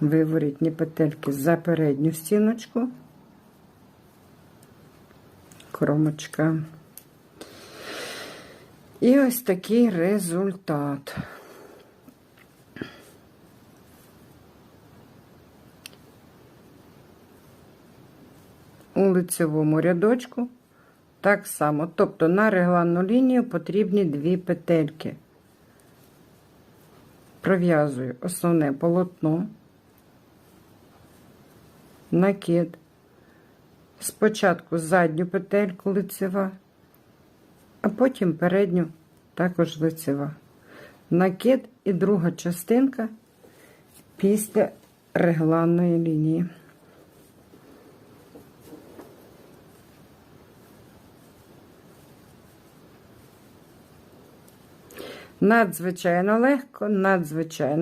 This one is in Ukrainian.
виворітні петельки за передню стіночку, кромочка. І ось такий результат. У лицевому рядочку так само. Тобто на регланну лінію потрібні дві петельки. Пров'язую основне полотно, накид. Спочатку задню петельку лицева, а потім передню також лицева. Накид і друга частинка після регланної лінії. Надзвичайно легко, надзвичайно.